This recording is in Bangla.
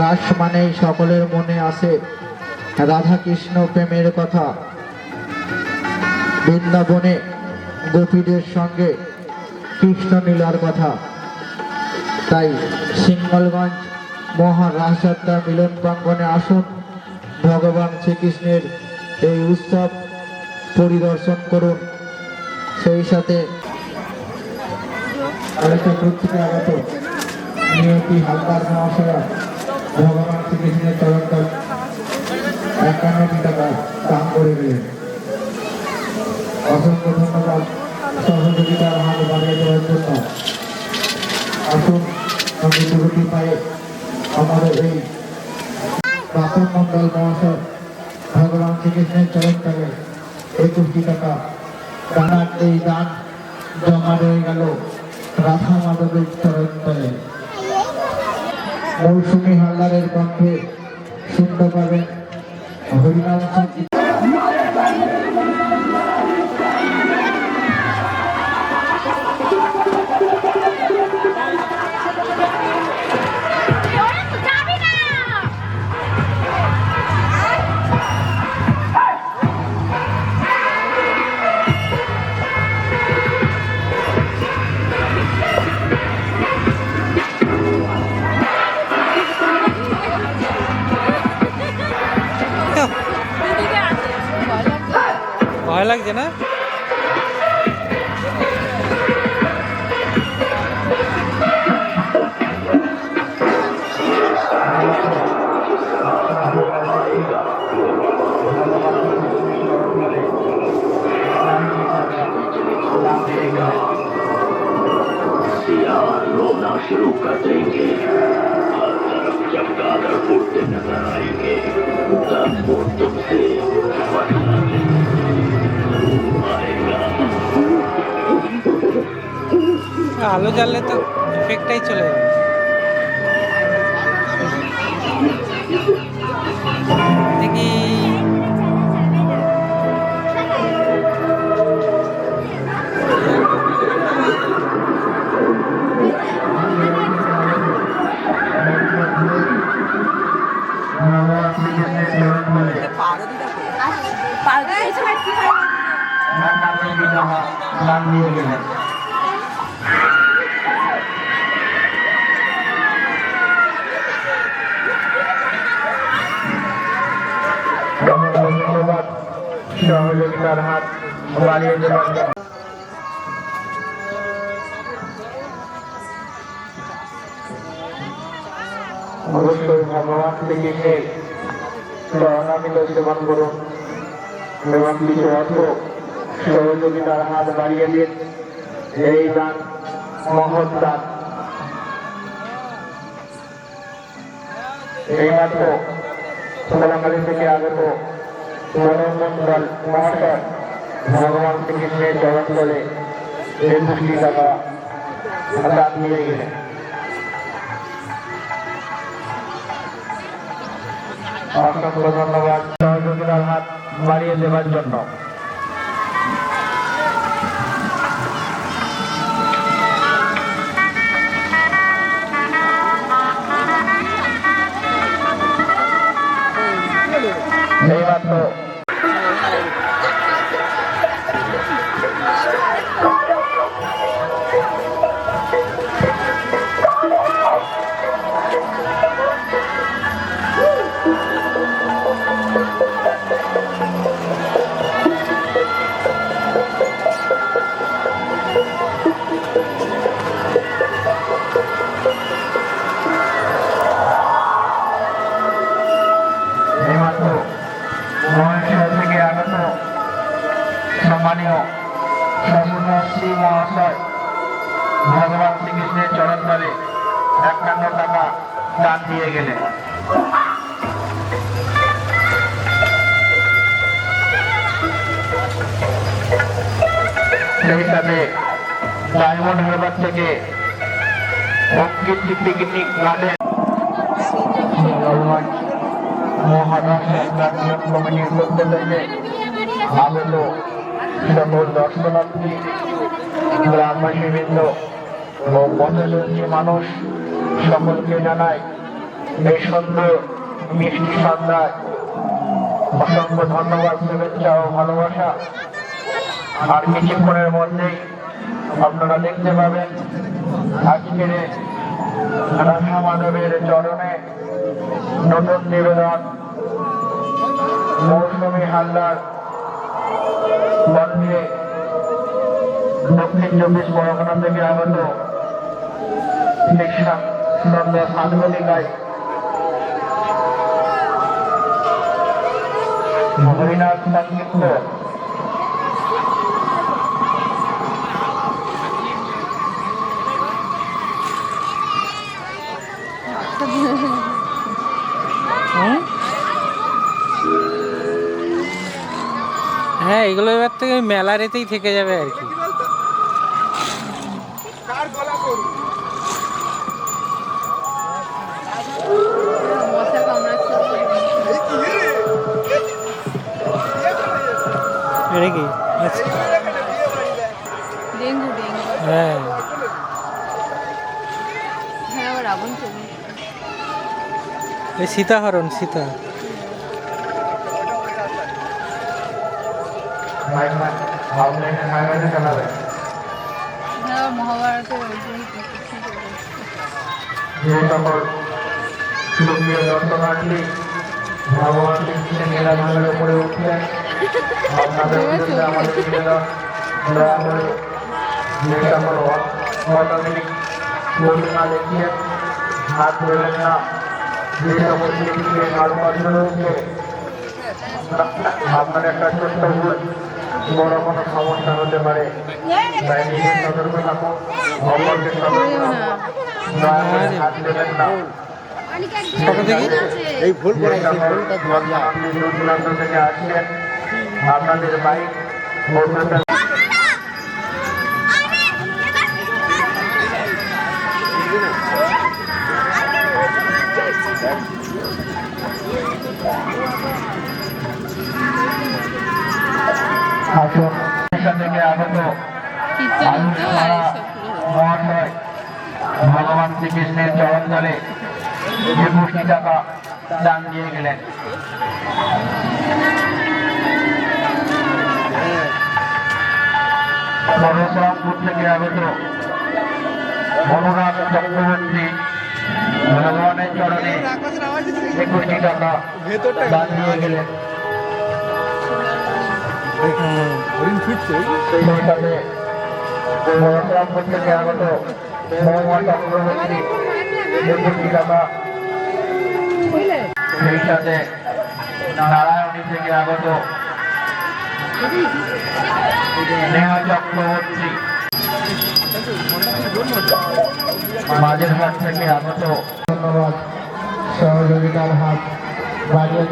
রাস মানেই সকলের মনে আসে রাধা কৃষ্ণ প্রেমের কথা। বৃন্দাবনে গোপীদের সঙ্গে কৃষ্ণ নীলার কথা। তাই সিঙ্গলগঞ্জ মহারাসযাত্রা মিলন প্রাঙ্গনে আসুন। ভগবান শ্রীকৃষ্ণের এই উৎসব পরিদর্শন করুন। সেই সাথে আরেকটা থেকে আগত নিয়তি হালদার মহাশয়া ভগবান শ্রীকৃষ্ণের চরণ তল একান্নটি টাকা দান করে দিলেন অসংখ্য ধন্যবাদ সহযোগিতার হাত বাড়িয়ে দেওয়ার জন্য আসুন আমি দুটি পায়ে আমাদের এই বাপন মন্ডল মহাশয় ভগবান শ্রীকৃষ্ণের চরণ তলে একুশটি টাকা দানার এই দান জমা রয়ে গেল রাধা মাধবের চরণ তলে মৌসুমী হালদারের কণ্ঠে শুনতে পাবেন হরিনাম লাগছে না सियार रोना शुरू कर देंगे हर तरफ चमगादड़ उड़ते नजर आएंगे तब वो तुमसे আলো জ্বাললে তো এফেক্টটাই চলে যাবে। দেখি। ধন্যবাদ সহযোগিতার হাত বাড়িয়ে দেওয়ার অবশ্যই ভগবান শ্রীকৃষ্ণের চরণামিত সেবন করুন। এবং কিছু অর্থ সহযোগিতার হাত বাড়িয়ে দিন। এই দান মহৎ দান। এইমাত্র সোনামালি থেকে আগত মনোমন্ডল মহাশয় ভগবান শ্রীকৃষ্ণের চরণ তলে একুশটি টাকা দান দিয়ে গেলেন অসংখ্য ধন্যবাদ। সহযোগিতার হাত বাড়িয়ে দেওয়ার জন্য। শশুরশ্রী মহাশয় ভগবান শ্রীকৃষ্ণের চরণ একান্ন টাকা দান দিয়ে গেলেন সেই ডায়মন্ড হারবার থেকে অঙ্কিত পিকনিক গার্ডেন মহারাষ্ট্র কমিটির পক্ষ থেকে সকল দর্শনার্থী গ্রামবাসীবৃন্দ ও পথদর্শী মানুষ সকলকে জানাই এই সুন্দর মিষ্টি সন্ধ্যায় অসংখ্য ধন্যবাদ শুভেচ্ছা ও ভালোবাসা আর কিছুক্ষণের মধ্যেই আপনারা দেখতে পাবেন আজকের রাধা মাধবের চরণে নতুন নিবেদন মৌসুমী হালদার মন্দিরে দক্ষিণ চব্বিশ পরগনা থেকে আগত সাধবলিকায় হরিনাথ সংযুক্ত হ্যাঁ এগুলো এবার থেকে ওই মেলার এতেই থেকে যাবে আর কি। এটা কি? আচ্ছা। Dengue dengue. হ্যাঁ। হ্যাঁ আবার চলে সীতাহরণ সীতা। সকল লোকীয় দর্শনার্থী ভগবান শ্রীকৃষ্ণের নীলাধরের উপরে উঠলেন আপনাদের আমাদের নিবেদন দয়া করে সকল অটোমেটিক প্রতিমা দেখিয়ে হাত ধরলেন না সকল শ্রীকৃষ্ণের কারুকার্য রয়েছে আপনার একটা ছোট্ট বড় কোনো সমস্যা হতে পারে। তাই নিজের সতর্ক থাকুন অপরকে সতর্ক দয়া করে হাত দেবেন না। এই ভুল করে আপনি দূর দূরান্ত থেকে আসছেন। আপনাদের বাইক মোটরসাইকেল আসুন থেকে আগত মহাশয় ভগবান শ্রীকৃষ্ণের চরণ ধরে একুশটি টাকা দান দিয়ে গেলেন। পরশুরামপুর থেকে আগত অনুরাগ চক্রবর্তী ভগবানের চরণে একুশটি টাকা দান দিয়ে গেলেন। থেকে আগত নারায়ণী থেকে আগত। নেহা চক্রবর্তী মাঝের হাট থেকে আগত ধন্যবাদ। সহযোগিতার হাত বাড়িয়ে